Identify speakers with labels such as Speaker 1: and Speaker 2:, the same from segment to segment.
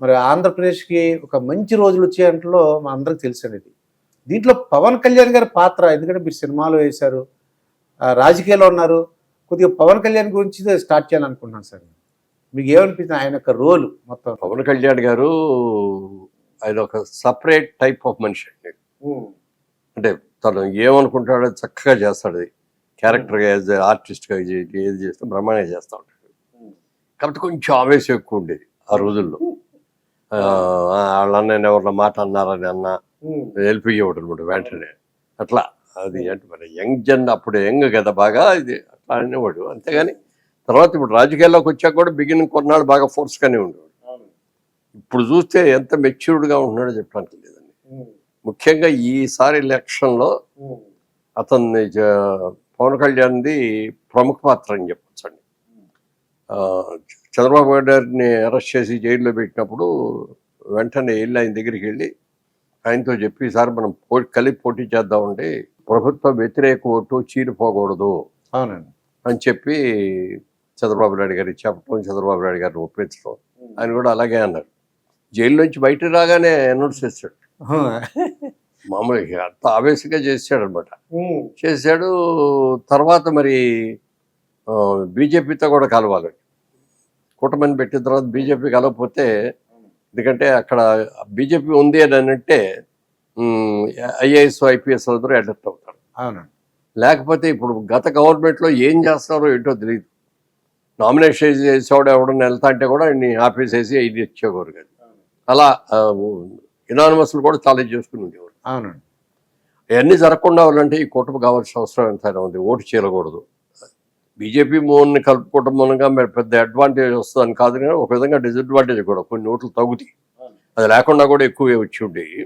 Speaker 1: మరి ఆంధ్రప్రదేశ్కి ఒక మంచి రోజులు వచ్చేంట్లో మా అందరికి తెలిసింది ఇది. దీంట్లో పవన్ కళ్యాణ్ గారి పాత్ర ఎందుకంటే మీరు సినిమాలు వేశారు ఆ, రాజకీయాల్లో ఉన్నారు కొద్దిగా పవన్ కళ్యాణ్ గురించి స్టార్ట్ చేయాలనుకుంటున్నాను సార్. మీకు ఏమనిపిస్తుంది? ఆయన యొక్క రోల్ మొత్తం.
Speaker 2: పవన్ కళ్యాణ్ గారు ఆయన ఒక సపరేట్ టైప్ ఆఫ్ మనిషి అండి. అంటే తను ఏమనుకుంటాడో చక్కగా చేస్తాడు. అది క్యారెక్టర్గా ఆర్టిస్ట్గా ఏది చేస్తే బ్రహ్మాండంగా చేస్తూ ఉంటాడు. కాబట్టి కొంచెం ఆవేశం ఎక్కువ ఉండేది ఆ రోజుల్లో. వాళ్ళ అన్నయ్య ఎవరిన మాట అన్నారని అన్న వెళ్ళిపోయేవాడు అనమాట వెంటనే. అట్లా. అది అంటే మరి యంగ్ జన్ అప్పుడు యంగ్ కదా బాగా ఇది అట్లా అనేవాడు. అంతేగాని తర్వాత ఇప్పుడు రాజకీయాల్లోకి వచ్చాక కూడా బిగినింగ్ కొన్నాళ్ళు బాగా ఫోర్స్గానే ఉండేవాడు ఇప్పుడు చూస్తే ఎంత మెచ్యూర్డ్గా ఉంటున్నాడో చెప్పడానికి లేదండి. ముఖ్యంగా ఈసారి ఎలక్షన్లో అతన్ని పవన్ కళ్యాణ్ది ప్రముఖ పాత్ర అని చెప్పొచ్చండి. చంద్రబాబు నాయుడు గారిని అరెస్ట్ చేసి జైల్లో పెట్టినప్పుడు వెంటనే వెళ్ళి ఆయన దగ్గరికి వెళ్ళి ఆయనతో చెప్పి సార్ మనం పో కలిపి పోటీ చేద్దామండి. ప్రభుత్వ వ్యతిరేక ఓటు చీలిపోకూడదు.
Speaker 1: అవునండి.
Speaker 2: అని చెప్పి చంద్రబాబు నాయుడు గారికి చెప్పడం చంద్రబాబు నాయుడు గారిని ఒప్పించడం ఆయన కూడా అలాగే అన్నారు జైలు నుంచి బయట రాగానే అనౌన్స్ చేశాడు. మామూలుగా అంత ఆవేశంగా చేశాడు అనమాట చేశాడు. తర్వాత మరి బీజేపీతో కూడా కలవాలి. కూటమిని పెట్టిన తర్వాత బీజేపీ కలవకపోతే ఎందుకంటే అక్కడ బీజేపీ ఉంది అని అంటే ఐఏఎస్ ఐపీఎస్ అందరూ అడప్ట్ అవుతారు.
Speaker 1: అవునండి.
Speaker 2: లేకపోతే ఇప్పుడు గత గవర్నమెంట్లో ఏం చేస్తున్నారో ఏంటో తెలియదు. నామినేషన్ చేసేవాడు ఎవడన్నా వెళ్తా అంటే కూడా నీ ఆపేసేసి ఇది ఇచ్చేవారు కదా. అలా ఇనానిమస్లు కూడా చాలా చేసుకుని ఉండేవారు.
Speaker 1: అవునండి.
Speaker 2: అవన్నీ జరగకుండా ఉండాలంటే ఈ కూటమి కావాల్సిన అవసరం ఎంతైనా ఉంది. ఓటు చేయకూడదు బీజేపీ మోన్ని కలుపుకోవడం మూలంగా మరి పెద్ద అడ్వాంటేజ్ వస్తుందని కాదు కానీ ఒక విధంగా డిసడ్వాంటేజ్ కూడా కొన్ని ఓట్లు తగ్గుతాయి. అది లేకుండా కూడా ఎక్కువే వచ్చి ఉండేవి.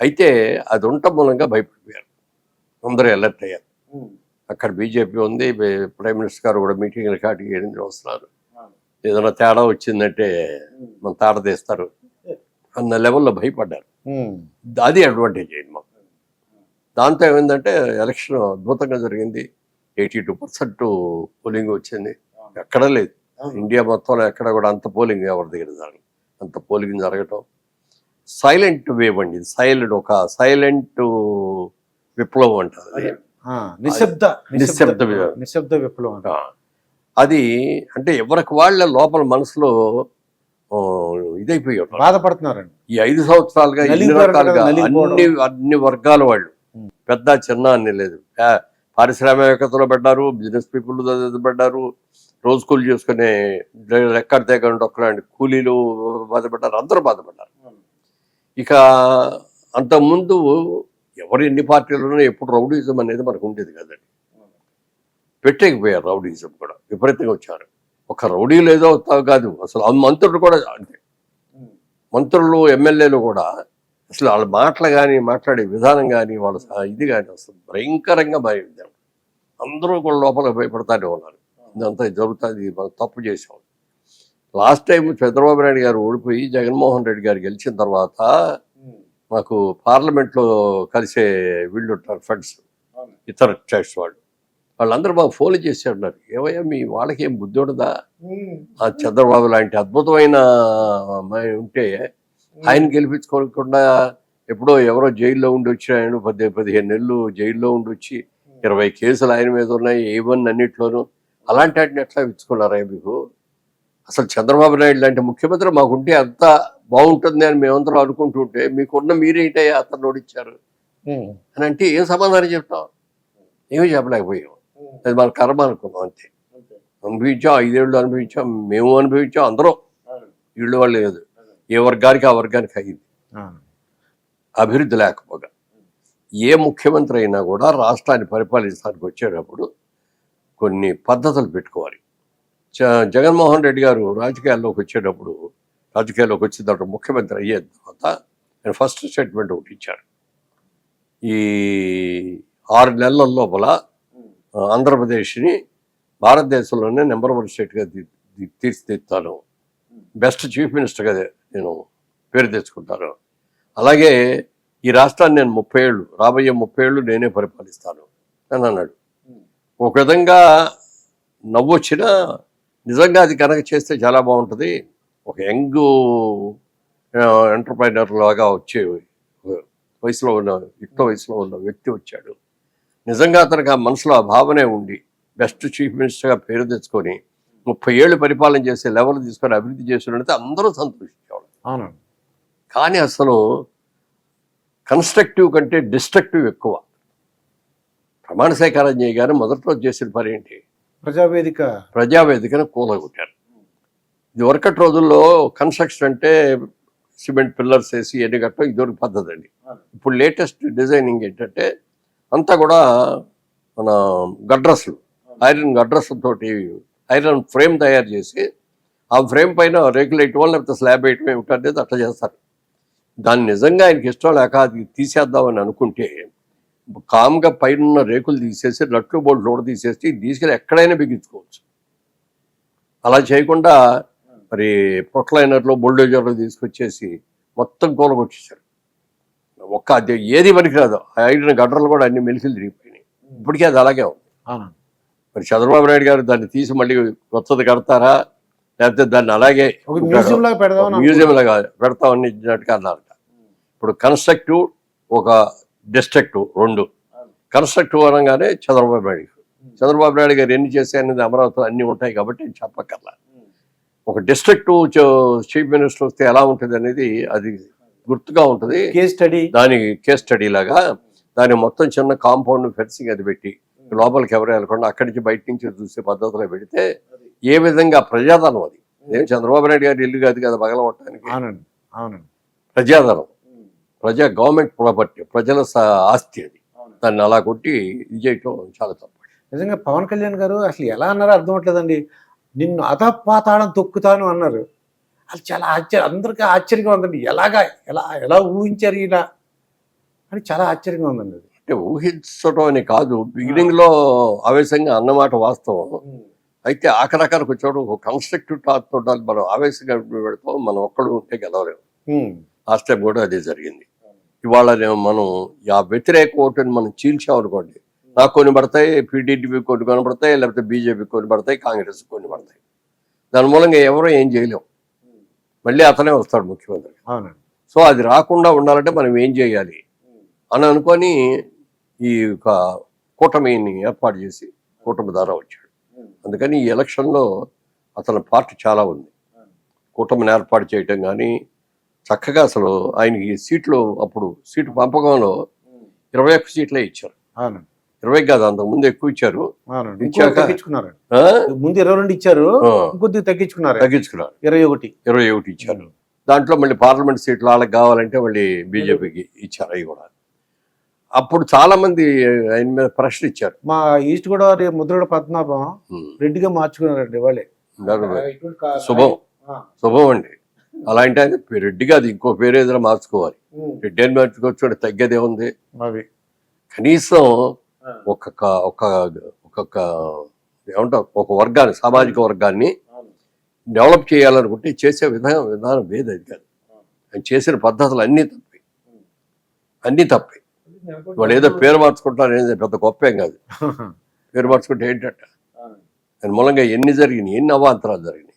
Speaker 2: అయితే అది ఉండటం మూలంగా భయపడిపోయారు. అందరూ అలర్ట్ అయ్యారు. అక్కడ బీజేపీ ఉంది ప్రైమ్ మినిస్టర్ గారు కూడా మీటింగ్ రికార్డింగ్ చేయడం వస్తున్నారు. ఏదైనా తేడా వచ్చిందంటే మన తాడ తీస్తారు. అన్న లెవెల్లో భయపడ్డారు. అది అడ్వాంటేజ్ అయింది మాకు. దాంతో ఏమైందంటే ఎలక్షన్ అద్భుతంగా జరిగింది. ఎయిటీ టూ పర్సెంట్ పోలింగ్ వచ్చింది. ఎక్కడ లేదు. ఇండియా మొత్తంలో ఎక్కడ కూడా అంత పోలింగ్ ఎవరి దగ్గర జరగదు అంత పోలింగ్ జరగటం. సైలెంట్ వేవ్ అండి. సైలెంట్ ఒక సైలెంట్ విప్లవం అంటారు
Speaker 1: నిశ్శబ్ద
Speaker 2: నిశ్శబ్ద విప్లవం.
Speaker 1: నిశ్శబ్ద విప్లవం
Speaker 2: అది అంటే ఎవరికి వాళ్ళ లోపల మనసులో ఆ, ఇదైపోయారు
Speaker 1: బాధపడుతున్నారండి.
Speaker 2: ఈ ఐదు సంవత్సరాలుగా రకాలుగా. అన్ని అన్ని వర్గాల వాళ్ళు. పెద్ద చిన్న అన్ని లేదు పారిశ్రామికతలో పడ్డారు బిజినెస్ పీపుల్ పడ్డారు రోజు కూలి చేసుకునే రెక్కడి దగ్గర ఒక్కలాంటి కూలీలు బాధపడ్డారు అందరూ బాధపడ్డారు. ఇక అంతకుముందు ఎవరు ఎన్ని పార్టీలు ఉన్నా ఎప్పుడు రౌడీజం అనేది మనకు ఉండేది కదండి. పెట్టేకపోయారు రౌడీజం కూడా విపరీతంగా వచ్చారు. ఒక రౌడీ లేదో కాదు అసలు మంత్రులు కూడా అంతే. మంత్రులు ఎమ్మెల్యేలు కూడా అసలు వాళ్ళ మాటలు కానీ మాట్లాడే విధానం కానీ వాళ్ళ ఇది కానీ అసలు భయంకరంగా భయం అందరూ కూడా లోపల భయపడతానే ఉన్నారు. ఇదంతా జరుగుతుంది మనం తప్పు చేసాం లాస్ట్ టైం చంద్రబాబు నాయుడు గారు ఓడిపోయి జగన్మోహన్ రెడ్డి గారు గెలిచిన తర్వాత మాకు పార్లమెంట్లో కలిసే వీళ్ళు ఉంటారు ఫ్రెండ్స్. ఇతర చర్చ్ వాళ్ళు. వాళ్ళందరూ మాకు ఫోన్ చేసి ఉన్నారు ఏమయ్యా మీ వాళ్ళకి ఏం బుద్ధి ఉండదా? ఆ చంద్రబాబు లాంటి అద్భుతమైన ఉంటే ఆయన గెలిపించుకోకుండా ఎప్పుడో ఎవరో జైల్లో ఉండి వచ్చి ఆయన పది పదిహేను నెలలు జైల్లో ఉండి వచ్చి ఇరవై కేసులు ఆయన మీద ఉన్నాయి ఏవన్ అన్నిట్లోనూ. అలాంటి వాటిని ఎట్లా ఇచ్చుకున్నారా మీకు? అసలు చంద్రబాబు నాయుడు లాంటి ముఖ్యమంత్రి మాకుంటే అంత బాగుంటుంది అని మేమందరం అనుకుంటుంటే మీకున్న మీరేంటయ్యా అతను ఓడిచ్చారు. అని అంటే ఏం సమాధానం చెప్తాం? ఏమీ చెప్పలేకపోయాం. అది మన కర్మ అనుకున్నాం అంతే. అనుభవించాం ఐదేళ్ళు అనుభవించాం మేము అనుభవించాం అందరం. వీళ్ళు వాళ్ళు లేదు ఏ వర్గానికి ఆ వర్గానికి అయింది. అభివృద్ధి లేకపోగా. ఏ ముఖ్యమంత్రి అయినా కూడా రాష్ట్రాన్ని పరిపాలించడానికి వచ్చేటప్పుడు కొన్ని పద్ధతులు పెట్టుకోవాలి. జగన్మోహన్ రెడ్డి గారు రాజకీయాల్లోకి వచ్చేటప్పుడు రాజకీయాల్లోకి వచ్చిన తర్వాత ముఖ్యమంత్రి అయ్యే తర్వాత ఆయన ఫస్ట్ స్టేట్మెంట్ ఒకటి ఇచ్చారు ఈ ఆరు నెలల లోపల ఆంధ్రప్రదేశ్ని భారతదేశంలోనే నెంబర్ వన్ స్టేట్గా తీర్చిదిద్దుతాను. బెస్ట్ చీఫ్ మినిస్టర్గా నేను పేరు తెచ్చుకుంటాను. అలాగే ఈ రాష్ట్రాన్ని నేను ముప్పై ఏళ్ళు రాబోయే ముప్పై ఏళ్ళు నేనే పరిపాలిస్తాను అని అన్నాడు. ఒక విధంగా నవ్వొచ్చినా నిజంగా అది కనుక చేస్తే చాలా బాగుంటుంది. ఒక యంగ్ ఎంటర్ప్రైనర్ లాగా వచ్చే వయసులో ఉన్న యుక్త వయసులో ఉన్న వ్యక్తి వచ్చాడు. నిజంగా అతనికి ఆ మనసులో ఆ భావనే ఉండి బెస్ట్ చీఫ్ మినిస్టర్గా పేరు తెచ్చుకొని ముప్పై ఏళ్ళు పరిపాలన చేసే లెవెల్ తీసుకొని అభివృద్ధి చేసినట్టు అందరూ సంతోషించేవాళ్ళు
Speaker 1: అవునండి
Speaker 2: కానీ అసలు కన్స్ట్రక్టివ్ కంటే డిస్ట్రక్టివ్ ఎక్కువ. ప్రమాణ స్వీకారం గారు మొదట్లో చేసిన పని ఏంటి?
Speaker 1: ప్రజావేదిక.
Speaker 2: ప్రజావేదికను కూలగొట్టారు. ఇది వరకటి రోజుల్లో కన్స్ట్రక్షన్ అంటే సిమెంట్ పిల్లర్స్ వేసి ఎన్ని కట్టడం ఇదివరకు పద్ధతి అండి ఇప్పుడు లేటెస్ట్ డిజైనింగ్ ఏంటంటే అంతా కూడా మన గడ్రస్లు ఐరన్ గడ్రస్ తోటి ఐరన్ ఫ్రేమ్ తయారు చేసి ఆ ఫ్రేమ్ పైన రేకులు వేయటం లేకపోతే స్లాబ్ వేయటం ఏమిటి అనేది అట్లా చేస్తారు. దాన్ని నిజంగా ఆయనకి ఇష్టం లేక అది తీసేద్దామని అనుకుంటే కామ్గా పైన ఉన్న రేకులు తీసేసి లట్లు బోల్డ్ లోడ్ తీసేసి తీసుకెళ్ళి ఎక్కడైనా బిగించుకోవచ్చు. అలా చేయకుండా మరి ప్రొక్లైనర్లో బుల్డోజర్లు తీసుకొచ్చేసి మొత్తం కూలగొట్టేశారు. ఒక్క అది ఏది పనికిరాదు. ఐడిన గడ్డలు కూడా అన్ని మెలికలు తిరిగిపోయినాయి. ఇప్పటికీ అది అలాగే ఉంది. మరి చంద్రబాబు నాయుడు గారు దాన్ని తీసి మళ్ళీ కొత్తది కడతారా? లేకపోతే దాన్ని అలాగే
Speaker 1: మ్యూజియం లాగా
Speaker 2: పెడతామని ఇచ్చినట్టుగా అన్నారట ఇప్పుడు కన్స్ట్రక్టివ్ ఒక డిస్ట్రక్టివ్ రెండు. కన్స్ట్రక్టివ్ అనగానే చంద్రబాబు నాయుడు. చంద్రబాబు నాయుడు గారు ఎన్ని చేశాయనేది అమరావతిలో అన్ని ఉంటాయి కాబట్టి చెప్పక్కర్లా. ఒక డిస్ట్రక్టివ్ చీఫ్ మినిస్టర్ వస్తే ఎలా ఉంటుంది అనేది అది గుర్తుగా ఉంటుంది.
Speaker 1: కేస్ స్టడీ
Speaker 2: దాని కేస్ స్టడీ లాగా దాని మొత్తం చిన్న కాంపౌండ్ ఫెన్సింగ్ అది పెట్టి లోపలికి ఎవరు వెళ్ళకుండా అక్కడి నుంచి బయట నుంచి చూసే పద్ధతిలో పెడితే ఏ విధంగా ప్రజాధనం అది? ఏం చంద్రబాబు నాయుడు గారి ఇల్లు కాదు కదా పగలగొట్టడానికి
Speaker 1: అవునండి అవునండి.
Speaker 2: ప్రజాధనం ప్రజా గవర్నమెంట్ ప్రాపర్టీ ప్రజల ఆస్తి అది. దాన్ని అలా కొట్టి ఇది చేయటం చాలా తప్పు.
Speaker 1: నిజంగా పవన్ కళ్యాణ్ గారు అసలు ఎలా అన్నారో అర్థం అవట్లేదండి నిన్ను అధపాతాళం తొక్కుతాను అన్నారు. అది చాలా ఆశ్చర్య అందరికీ ఆశ్చర్యంగా ఉందండి. ఎలాగా ఎలా ఎలా ఊహించారు ఇలా అని చాలా ఆశ్చర్యంగా ఉందండి అది.
Speaker 2: అంటే ఊహించడం అని కాదు. బిగినింగ్లో ఆవేశంగా అన్నమాట వాస్తవం. అయితే ఆఖరాఖరికి వచ్చాడు ఒక కన్స్ట్రక్టివ్ టాక్ తోటి మనం ఆవేశంగా పెడతాం మనం ఒక్కడు ఉంటే గెలవలేము లాస్ట్ టైం కూడా అదే జరిగింది. ఇవాళ మనం ఆ వ్యతిరేక ఓటుని మనం చీల్చామనుకోండి నాకు కొన్ని పడతాయి పీడీడీపీ కొన్ని పడతాయి లేకపోతే బీజేపీ కొన్ని పడతాయి కాంగ్రెస్ కొన్ని పడతాయి. దాని మూలంగా ఎవరో ఏం చేయలేం. మళ్ళీ అతనే వస్తాడు ముఖ్యమంత్రి. సో అది రాకుండా ఉండాలంటే మనం ఏం చేయాలి? అని అనుకొని ఈ యొక్క కూటమిని ఏర్పాటు చేసి కూటమి ద్వారా వచ్చాడు. అందుకని ఈ ఎలక్షన్లో అతని పార్టీ చాలా ఉంది. కూటమిని ఏర్పాటు చేయటం కానీ చక్కగా అసలు ఆయనకి సీట్లు అప్పుడు సీటు పంపకంలో ఇరవై ఒక్క సీట్లే ఇచ్చారు. ఇరవై కాదు అంతకు ముందు ఎక్కువ ఇచ్చారు.
Speaker 1: తగ్గించుకున్నారు? ముందు ఇరవై రెండు ఇచ్చారు ఇంకొద్ది తగ్గించుకున్నారు
Speaker 2: తగ్గించుకున్నారు.
Speaker 1: ఇరవై ఒకటి.
Speaker 2: ఇరవై ఒకటి ఇచ్చారు. దాంట్లో మళ్ళీ పార్లమెంట్ సీట్లు వాళ్ళకి కావాలంటే మళ్ళీ బీజేపీకి ఇచ్చారు అవి కూడా. అప్పుడు చాలా మంది ఆయన మీద ప్రశ్న ఇచ్చారు.
Speaker 1: మా ఈస్ట్ గోదావరి ముద్రగడ పద్మనాభం. రెడ్డిగా మార్చుకున్నారండి వాళ్ళే
Speaker 2: శుభం. శుభం అండి. అలాంటి ఆయన రెడ్డిగా అది ఇంకో పేరు ఏదైనా మార్చుకోవాలి. రెడ్డి అని మార్చుకోవచ్చు తగ్గేదే ఉంది
Speaker 1: అవి
Speaker 2: కనీసం ఒక్కొక్క ఒక ఒక్కొక్క ఏమంటాం ఒక వర్గాన్ని సామాజిక వర్గాన్ని డెవలప్ చేయాలనుకుంటే చేసే విధానం విధానం వేది అది కాదు ఆయన చేసిన పద్ధతులు అన్నీ తప్పే. అన్నీ తప్పే. వాళ్ళు ఏదో పేరు మార్చుకుంటారు అనేది పెద్ద గొప్పేం కాదు. పేరు మార్చుకుంటే ఏంటంట దాని మూలంగా ఎన్ని జరిగినాయి ఎన్ని అవాంతరాలు జరిగినాయి.